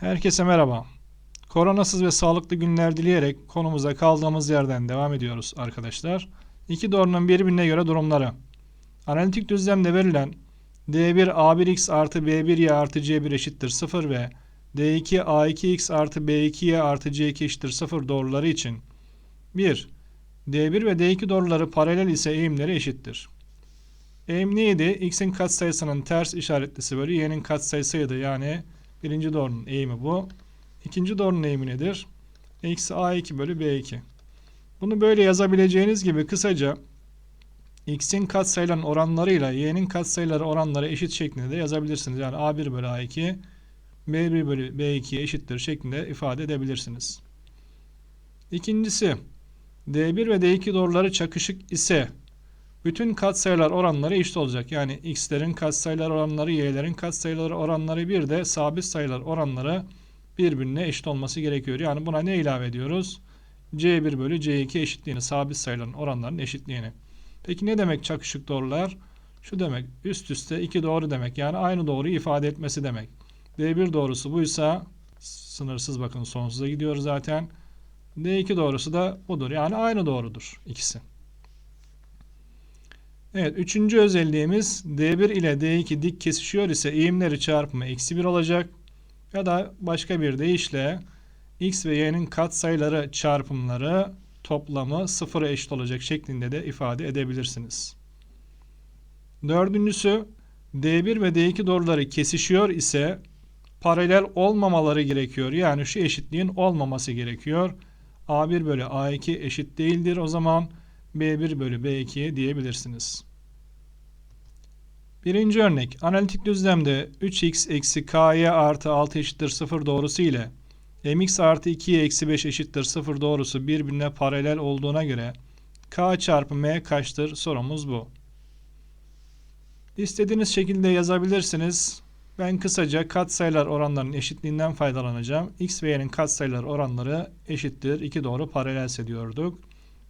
Herkese merhaba. Koronasız ve sağlıklı günler dileyerek konumuza kaldığımız yerden devam ediyoruz arkadaşlar. İki doğrunun birbirine göre durumları. Analitik düzlemde verilen D1 A1x artı B1y artı C1 eşittir 0 ve D2 A2x artı B2y artı C2 eşittir 0 doğruları için 1. D1 ve D2 doğruları paralel ise eğimleri eşittir. Eğim neydi? X'in katsayısının ters işaretlisi bölü y'nin katsayısıydı. Yani birinci doğrunun eğimi bu. İkinci doğrunun eğimi nedir? Eksi A2 bölü B2. Bunu böyle yazabileceğiniz gibi kısaca x'in katsayıların oranlarıyla y'nin katsayıları oranları eşit şeklinde de yazabilirsiniz. Yani A1 bölü A2 B1 bölü B2 eşittir şeklinde ifade edebilirsiniz. İkincisi D1 ve D2 doğruları çakışık ise bütün katsayılar oranları eşit olacak. Yani x'lerin katsayılar oranları, y'lerin katsayıları oranları bir de sabit sayılar oranları birbirine eşit olması gerekiyor. Yani buna ne ilave ediyoruz? C1 bölü C2 eşitliğini, sabit sayıların oranlarının eşitliğini. Peki ne demek çakışık doğrular? Şu demek üst üste iki doğru demek. Yani aynı doğruyu ifade etmesi demek. D1 doğrusu buysa sınırsız bakın sonsuza gidiyor zaten. D2 doğrusu da budur. Yani aynı doğrudur ikisi. Evet, üçüncü özelliğimiz D1 ile D2 dik kesişiyor ise eğimleri çarpımı eksi 1 olacak. Ya da başka bir deyişle x ve y'nin katsayıları çarpımları toplamı sıfıra eşit olacak şeklinde de ifade edebilirsiniz. Dördüncüsü D1 ve D2 doğruları kesişiyor ise paralel olmamaları gerekiyor. Yani şu eşitliğin olmaması gerekiyor. A1 bölü A2 eşit değildir. O zaman B1 bölü B2 diyebilirsiniz. Birinci örnek analitik düzlemde 3x eksi k'ye artı 6 eşittir 0 doğrusu ile mx artı 2y eksi 5 eşittir 0 doğrusu birbirine paralel olduğuna göre k çarpı m kaçtır sorumuz bu. İstediğiniz şekilde yazabilirsiniz. Ben kısaca katsayılar oranlarının eşitliğinden faydalanacağım. x ve y'nin katsayılar oranları eşittir. İki doğru paralelse diyorduk.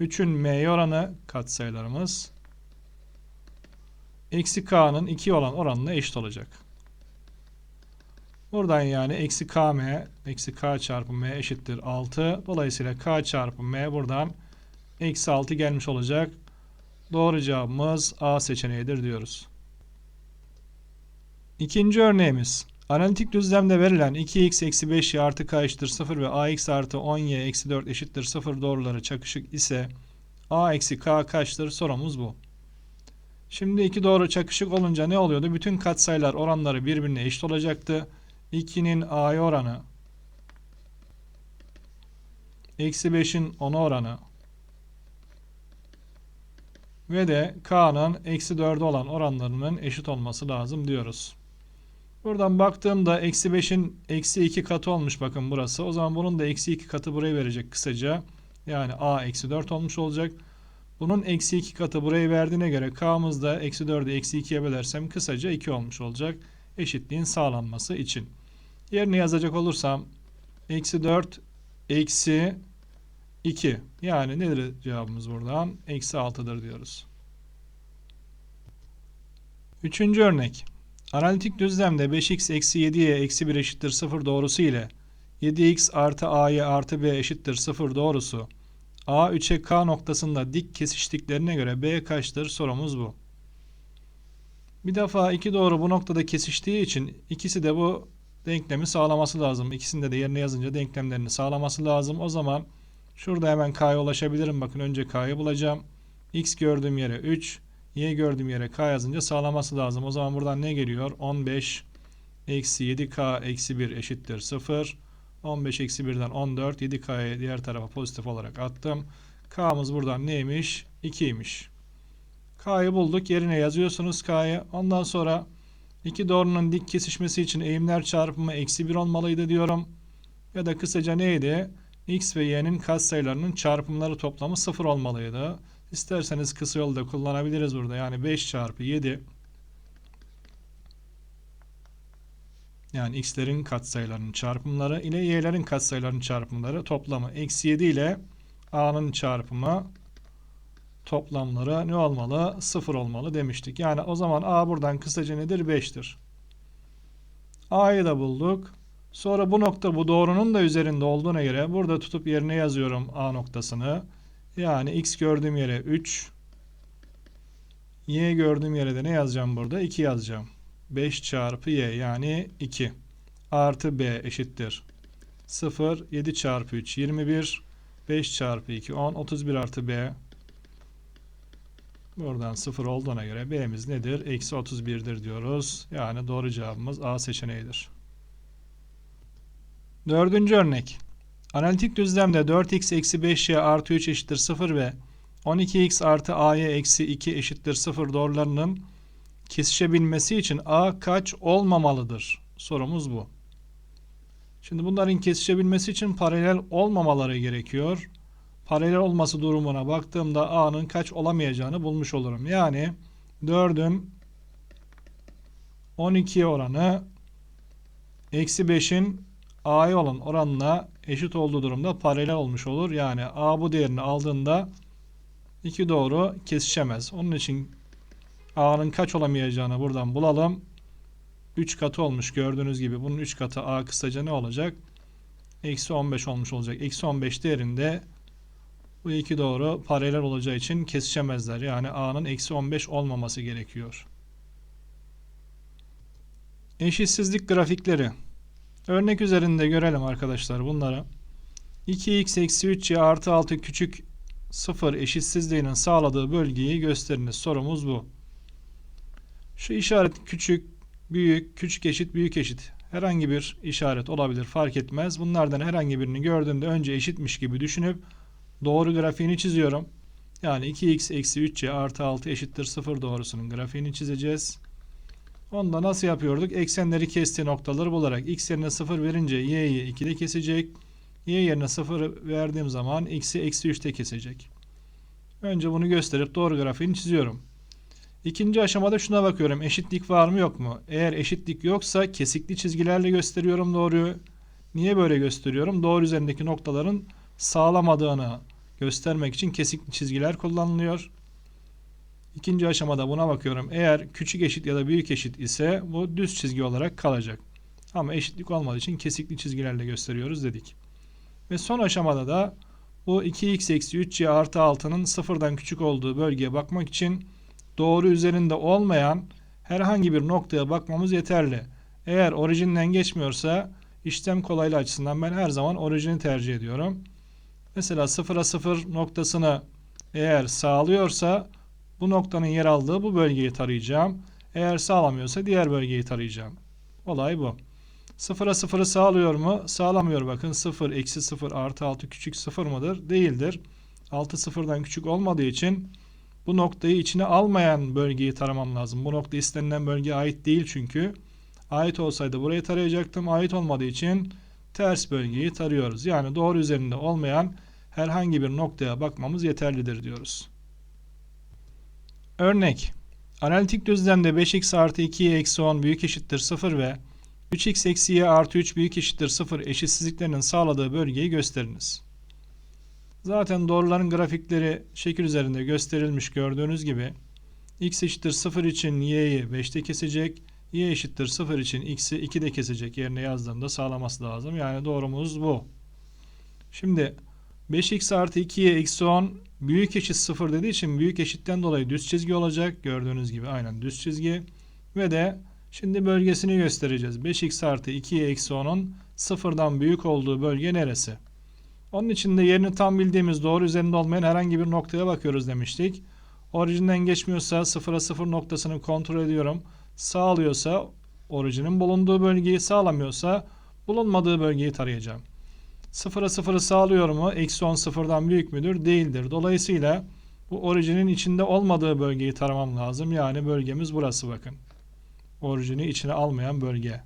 3'ün m'ye oranı katsayılarımız eksi k'nın 2 olan oranına eşit olacak. Buradan yani eksi km eksi k çarpı m eşittir 6. Dolayısıyla k çarpı m buradan eksi 6 gelmiş olacak. Doğru cevabımız A seçeneğidir diyoruz. İkinci örneğimiz. Analitik düzlemde verilen 2x eksi 5y artı k eşittir 0 ve ax artı 10y eksi 4 eşittir 0 doğruları çakışık ise a eksi k kaçtır sorumuz bu. Şimdi iki doğru çakışık olunca ne oluyordu? Bütün katsayılar oranları birbirine eşit olacaktı. 2'nin a'ya oranı eksi 5'in 10'a oranı ve de k'nın eksi 4'e olan oranlarının eşit olması lazım diyoruz. Buradan baktığımda eksi 5'in eksi 2 katı olmuş bakın burası. O zaman bunun da eksi 2 katı buraya verecek kısaca. Yani a eksi 4 olmuş olacak. Bunun eksi 2 katı burayı verdiğine göre k'mız da eksi 4'ü eksi 2'ye bölersem kısaca 2 olmuş olacak. Eşitliğin sağlanması için. Yerine yazacak olursam eksi 4 eksi 2 yani nedir cevabımız buradan? Eksi 6'dır diyoruz. Üçüncü örnek. Analitik düzlemde 5x eksi 7y eksi 1 eşittir 0 doğrusu ile 7x artı a'ya artı b eşittir 0 doğrusu a 3'e k noktasında dik kesiştiklerine göre b kaçtır sorumuz bu. Bir defa iki doğru bu noktada kesiştiği için ikisi de bu denklemi sağlaması lazım. İkisinde de yerine yazınca denklemlerini sağlaması lazım. O zaman şurada hemen k'ya ulaşabilirim. Bakın önce k'yı bulacağım. x gördüğüm yere 3, y gördüğüm yere k yazınca sağlaması lazım. O zaman buradan ne geliyor? 15 eksi 7k eksi 1 eşittir 0. 15 eksi 1'den 14. 7k'yı diğer tarafa pozitif olarak attım. k'mız buradan neymiş? 2'ymiş. k'yı bulduk. Yerine yazıyorsunuz k'yı. Ondan sonra iki doğrunun dik kesişmesi için eğimler çarpımı eksi 1 olmalıydı diyorum. Ya da kısaca neydi? x ve y'nin katsayılarının çarpımları toplamı 0 olmalıydı. İsterseniz kısa yolu da kullanabiliriz burada. Yani 5 çarpı 7 yani x'lerin katsayılarının çarpımları ile y'lerin katsayılarının çarpımları toplamı eksi 7 ile a'nın çarpımı toplamları ne olmalı? 0 olmalı demiştik. Yani o zaman a buradan kısaca nedir? 5'tir. a'yı da bulduk. Sonra bu nokta bu doğrunun da üzerinde olduğuna göre burada tutup yerine yazıyorum A noktasını. Yani x gördüğüm yere 3. Y gördüğüm yere de ne yazacağım burada? 2 yazacağım. 5 çarpı y yani 2 artı b eşittir 0 7 çarpı 3 21 5 çarpı 2 10 31 artı b buradan 0 olduğuna göre b'miz nedir? Eksi 31'dir diyoruz. Yani doğru cevabımız A seçeneğidir. Dördüncü örnek. Analitik düzlemde 4x eksi 5y artı 3 eşittir 0 ve 12x artı a'ya eksi 2 eşittir 0 doğrularının kesişebilmesi için a kaç olmamalıdır? Sorumuz bu. Şimdi bunların kesişebilmesi için paralel olmamaları gerekiyor. Paralel olması durumuna baktığımda a'nın kaç olamayacağını bulmuş olurum. Yani 4'ün 12 oranı eksi 5'in a'ya olan oranına eşit olduğu durumda paralel olmuş olur. Yani a bu değerini aldığında iki doğru kesişemez. Onun için a'nın kaç olamayacağını buradan bulalım. 3 katı olmuş gördüğünüz gibi. Bunun 3 katı a kısaca ne olacak? Eksi 15 olmuş olacak. Eksi 15 değerinde bu iki doğru paralel olacağı için kesişemezler. Yani a'nın eksi 15 olmaması gerekiyor. Eşitsizlik grafikleri. Örnek üzerinde görelim arkadaşlar bunları. 2x eksi 3y artı 6 küçük 0 eşitsizliğinin sağladığı bölgeyi gösteriniz. Sorumuz bu. Şu işaret küçük, büyük, küçük eşit, büyük eşit. Herhangi bir işaret olabilir fark etmez. Bunlardan herhangi birini gördüğümde önce eşitmiş gibi düşünüp doğru grafiğini çiziyorum. Yani 2x eksi 3y artı 6 eşittir 0 doğrusunun grafiğini çizeceğiz. Onda nasıl yapıyorduk? Eksenleri kestiği noktaları bularak x yerine 0 verince y'yi 2'de kesecek. y yerine 0 verdiğim zaman x'i eksi 3'te kesecek. Önce bunu gösterip doğru grafiğini çiziyorum. İkinci aşamada şuna bakıyorum. Eşitlik var mı yok mu? Eğer eşitlik yoksa kesikli çizgilerle gösteriyorum doğruyu. Niye böyle gösteriyorum? Doğru üzerindeki noktaların sağlamadığını göstermek için kesikli çizgiler kullanılıyor. İkinci aşamada buna bakıyorum. Eğer küçük eşit ya da büyük eşit ise bu düz çizgi olarak kalacak. Ama eşitlik olmadığı için kesikli çizgilerle gösteriyoruz dedik. Ve son aşamada da bu 2x eksi 3y artı 6'nın sıfırdan küçük olduğu bölgeye bakmak için doğru üzerinde olmayan herhangi bir noktaya bakmamız yeterli. Eğer orijinden geçmiyorsa işlem kolaylığı açısından ben her zaman orijini tercih ediyorum. Mesela 0'a 0 noktasını eğer sağlıyorsa bu noktanın yer aldığı bu bölgeyi tarayacağım. Eğer sağlamıyorsa diğer bölgeyi tarayacağım. Olay bu. 0'a 0'ı sağlıyor mu? Sağlamıyor bakın. 0, eksi 0, artı 6 küçük 0 mıdır? Değildir. 6 sıfırdan küçük olmadığı için bu noktayı içine almayan bölgeyi taramam lazım. Bu nokta istenilen bölgeye ait değil çünkü. Ait olsaydı burayı tarayacaktım. Ait olmadığı için ters bölgeyi tarıyoruz. Yani doğru üzerinde olmayan herhangi bir noktaya bakmamız yeterlidir diyoruz. Örnek. Analitik düzlemde 5x artı 2y eksi 10 büyük eşittir 0 ve 3x eksi y artı 3 büyük eşittir 0 eşitsizliklerinin sağladığı bölgeyi gösteriniz. Zaten doğruların grafikleri şekil üzerinde gösterilmiş gördüğünüz gibi x eşittir 0 için y'yi 5'te kesecek, y eşittir 0 için x'i 2'de kesecek yerine yazdığımda sağlaması lazım. Yani doğrumuz bu. Şimdi 5x artı 2y eksi 10 büyük eşit 0 dediği için büyük eşitten dolayı düz çizgi olacak. Gördüğünüz gibi aynen düz çizgi. Ve de şimdi bölgesini göstereceğiz. 5x artı 2y eksi 10'un sıfırdan büyük olduğu bölge neresi? Onun için de yerini tam bildiğimiz doğru üzerinde olmayan herhangi bir noktaya bakıyoruz demiştik. Orijinden geçmiyorsa 0'a 0 noktasını kontrol ediyorum. Sağlıyorsa orijinin bulunduğu bölgeyi sağlamıyorsa bulunmadığı bölgeyi tarayacağım. 0'a 0'ı sağlıyor mu? Eksi 10 sıfırdan büyük müdür? Değildir. Dolayısıyla bu orijinin içinde olmadığı bölgeyi taramam lazım. Yani bölgemiz burası bakın. Orijini içine almayan bölge.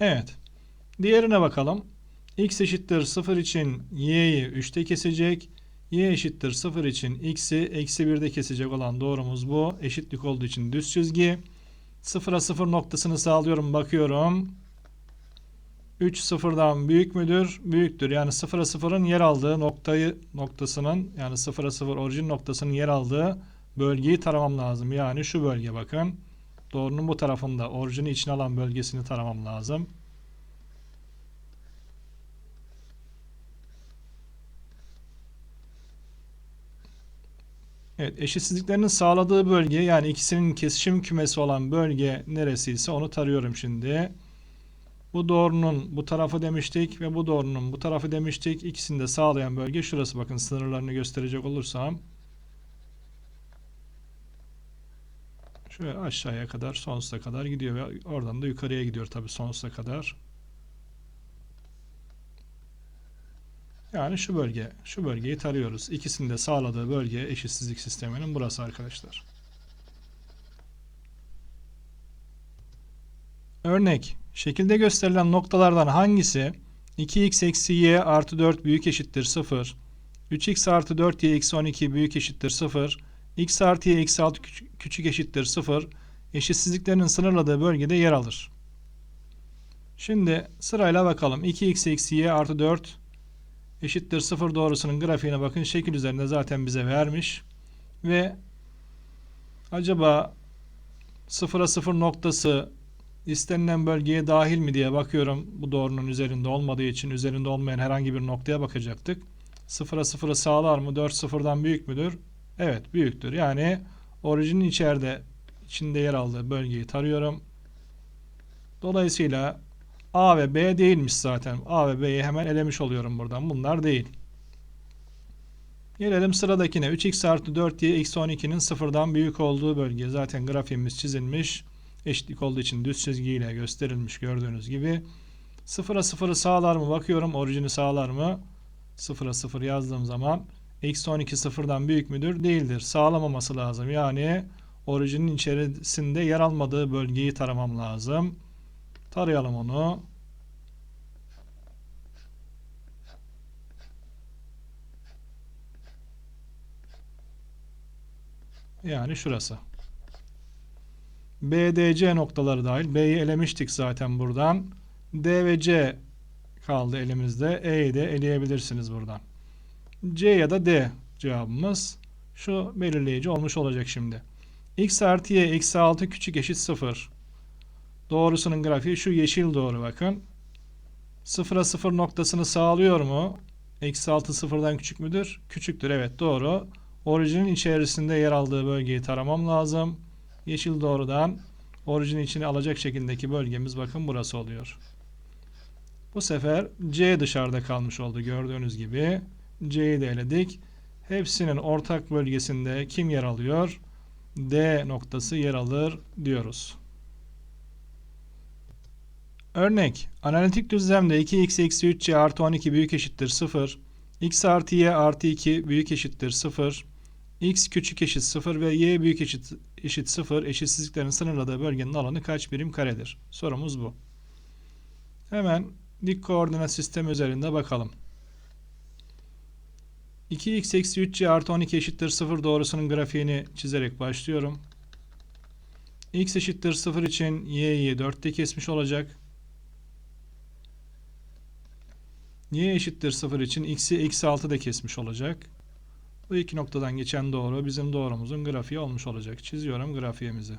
Evet. Diğerine bakalım. x eşittir 0 için y'yi 3'te kesecek. y eşittir 0 için x'i eksi 1'de kesecek olan doğrumuz bu. Eşitlik olduğu için düz çizgi. 0'a 0 noktasını sağlıyorum. Bakıyorum. 3 sıfırdan büyük müdür? Büyüktür. Yani sıfıra sıfırın yer aldığı noktayı noktasının yani sıfıra sıfır orijin noktasının yer aldığı bölgeyi taramam lazım. Yani şu bölge bakın. Doğrunun bu tarafında orijini içine alan bölgesini taramam lazım. Evet, eşitsizliklerinin sağladığı bölge yani ikisinin kesişim kümesi olan bölge neresiyse onu tarıyorum şimdi. Bu doğrunun bu tarafı demiştik ve bu doğrunun bu tarafı demiştik. İkisini de sağlayan bölge şurası. Bakın sınırlarını gösterecek olursam. Şöyle aşağıya kadar sonsuza kadar gidiyor ve oradan da yukarıya gidiyor tabii sonsuza kadar. Yani şu bölge, şu bölgeyi tarıyoruz. İkisini de sağladığı bölge eşitsizlik sisteminin burası arkadaşlar. Örnek, şekilde gösterilen noktalardan hangisi 2x eksi y artı 4 büyük eşittir 0, 3x artı 4y eksi 12 büyük eşittir 0, x artı y eksi 6 küçük, eşittir 0, eşitsizliklerinin sınırladığı bölgede yer alır. Şimdi sırayla bakalım. 2x eksi y artı 4 eşittir 0 doğrusunun grafiğine bakın. Şekil üzerinde zaten bize vermiş. Ve acaba 0'a 0 noktası istenilen bölgeye dahil mi diye bakıyorum. Bu doğrunun üzerinde olmadığı için üzerinde olmayan herhangi bir noktaya bakacaktık. 0'a 0'ı sağlar mı? 4 sıfırdan büyük müdür? Evet büyüktür. Yani orijinin içeride içinde yer aldığı bölgeyi tarıyorum. Dolayısıyla A ve B değilmiş zaten. A ve B'yi hemen elemiş oluyorum buradan. Bunlar değil. Gelelim sıradakine. 3x artı 4y eksi 12'nin sıfırdan büyük olduğu bölge. Zaten grafiğimiz çizilmiş. Eşitlik olduğu için düz çizgiyle gösterilmiş gördüğünüz gibi. Sıfıra sıfırı sağlar mı? Bakıyorum orijini sağlar mı? Sıfıra sıfır yazdığım zaman eksi 12 sıfırdan büyük müdür? Değildir. Sağlamaması lazım. Yani orijinin içerisinde yer almadığı bölgeyi taramam lazım. Tarayalım onu. Yani şurası. BDC noktaları dahil. B'yi elemiştik zaten buradan. D ve C kaldı elimizde. E'yi de eleyebilirsiniz buradan. C ya da D cevabımız. Şu belirleyici olmuş olacak şimdi. X artı Y eksi 6 küçük eşit 0. Doğrusunun grafiği şu yeşil doğru bakın. Sıfıra sıfır noktasını sağlıyor mu? Eksi 6 sıfırdan küçük müdür? Küçüktür evet doğru. Orijinin içerisinde yer aldığı bölgeyi taramam lazım. Yeşil doğrudan orijin içine alacak şekildeki bölgemiz bakın burası oluyor. Bu sefer C dışarıda kalmış oldu gördüğünüz gibi. C'yi de eledik. Hepsinin ortak bölgesinde kim yer alıyor? D noktası yer alır diyoruz. Örnek, analitik düzlemde 2x eksi 3y artı 12 büyük eşittir 0, x artı y artı 2 büyük eşittir 0, x küçük eşit 0 ve y büyük eşit, eşit 0 eşitsizliklerin sınırladığı bölgenin alanı kaç birim karedir? Sorumuz bu. Hemen dik koordinat sistemi üzerinde bakalım. 2x eksi 3y artı 12 eşittir 0 doğrusunun grafiğini çizerek başlıyorum. x eşittir 0 için y'yi 4'te kesmiş olacak. y eşittir 0 için x'i eksi 6 da kesmiş olacak. Bu iki noktadan geçen doğru bizim doğrumuzun grafiği olmuş olacak. Çiziyorum grafiğimizi.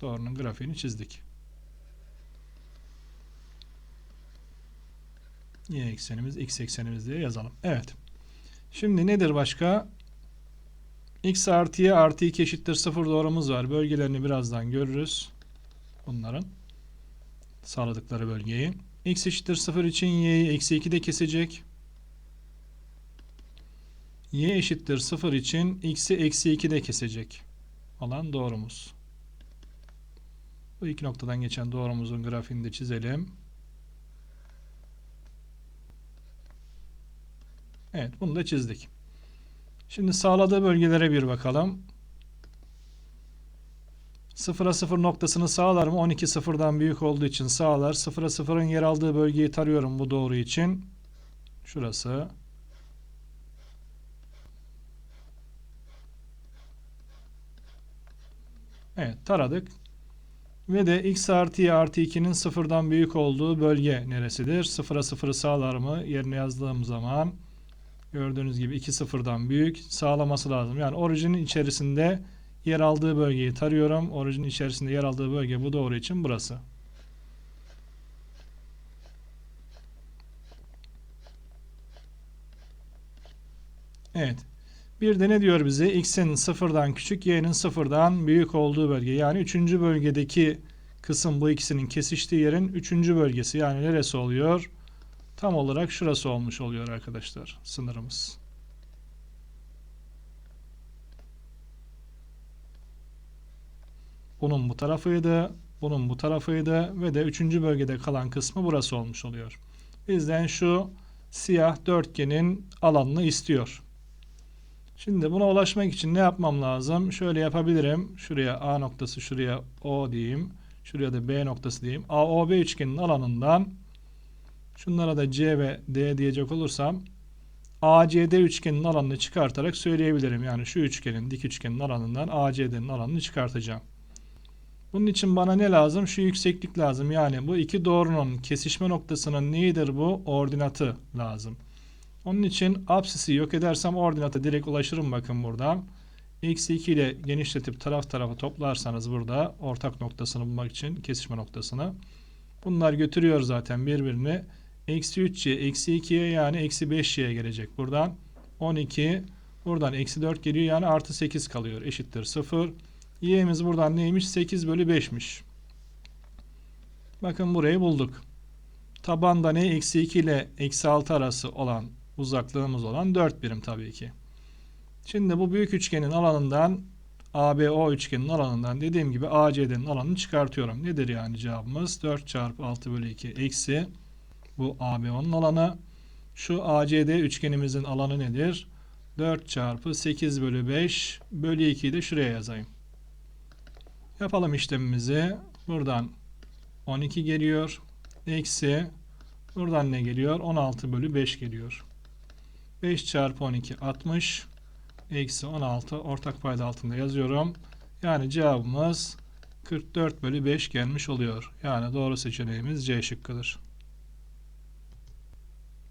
Doğrunun grafiğini çizdik. Y eksenimiz, x eksenimiz diye yazalım. Evet. Şimdi nedir başka? x artı y artı 2 eşittir 0 doğrumuz var. Bölgelerini birazdan görürüz. Bunların sağladıkları bölgeyi. x eşittir 0 için y'yi eksi 2 de kesecek. y eşittir 0 için x'i eksi 2 de kesecek olan doğrumuz. Bu iki noktadan geçen doğrumuzun grafiğini de çizelim. Evet bunu da çizdik. Şimdi sağladığı bölgelere bir bakalım. 0'a 0 noktasını sağlar mı? 12 sıfırdan büyük olduğu için sağlar. 0'a 0'ın yer aldığı bölgeyi tarıyorum bu doğru için. Şurası. Evet taradık. Ve de x artı y artı 2'nin sıfırdan büyük olduğu bölge neresidir? Sıfıra sıfırı sağlar mı? Yerine yazdığım zaman gördüğünüz gibi 2 sıfırdan büyük sağlaması lazım. Yani orijinin içerisinde yer aldığı bölgeyi tarıyorum. Orijinin içerisinde yer aldığı bölge bu doğru için burası. Evet. Bir de ne diyor bize? X'in sıfırdan küçük, Y'nin sıfırdan büyük olduğu bölge. Yani üçüncü bölgedeki kısım bu ikisinin kesiştiği yerin üçüncü bölgesi. Yani neresi oluyor? Tam olarak şurası olmuş oluyor arkadaşlar. Sınırımız. Bunun bu tarafıydı. Bunun bu tarafıydı. Ve de üçüncü bölgede kalan kısmı burası olmuş oluyor. Bizden şu siyah dörtgenin alanını istiyor. Şimdi buna ulaşmak için ne yapmam lazım? Şöyle yapabilirim. Şuraya A noktası, şuraya O diyeyim. Şuraya da B noktası diyeyim. AOB üçgenin alanından şunlara da C ve D diyecek olursam ACD üçgenin alanını çıkartarak söyleyebilirim. Yani şu üçgenin, dik üçgenin alanından ACD'nin alanını çıkartacağım. Bunun için bana ne lazım? Şu yükseklik lazım. Yani bu iki doğrunun kesişme noktasının neyidir bu? Ordinatı lazım. Onun için apsisi yok edersem ordinata direkt ulaşırım bakın buradan. x2 ile genişletip taraf tarafa toplarsanız burada ortak noktasını bulmak için kesişme noktasını. Bunlar götürüyor zaten birbirini. Eksi 3y, eksi 2'ye yani eksi 5y'ye gelecek buradan. 12, buradan eksi 4 geliyor yani artı 8 kalıyor eşittir 0. y'miz buradan neymiş? 8 bölü 5'miş. Bakın burayı bulduk. Tabanda ne? Eksi 2 ile eksi 6 arası olan uzaklığımız olan 4 birim tabii ki. Şimdi bu büyük üçgenin alanından ABO üçgenin alanından dediğim gibi ACD'nin alanını çıkartıyorum. Nedir yani cevabımız? 4 çarpı 6 bölü 2 eksi bu ABO'nun alanı. Şu ACD üçgenimizin alanı nedir? 4 çarpı 8 bölü 5 bölü 2'yi de şuraya yazayım. Yapalım işlemimizi. Buradan 12 geliyor. Eksi buradan ne geliyor? 16 bölü 5 geliyor. 5 çarpı 12 60 eksi 16 ortak payda altında yazıyorum. Yani cevabımız 44 bölü 5 gelmiş oluyor. Yani doğru seçeneğimiz C şıkkıdır.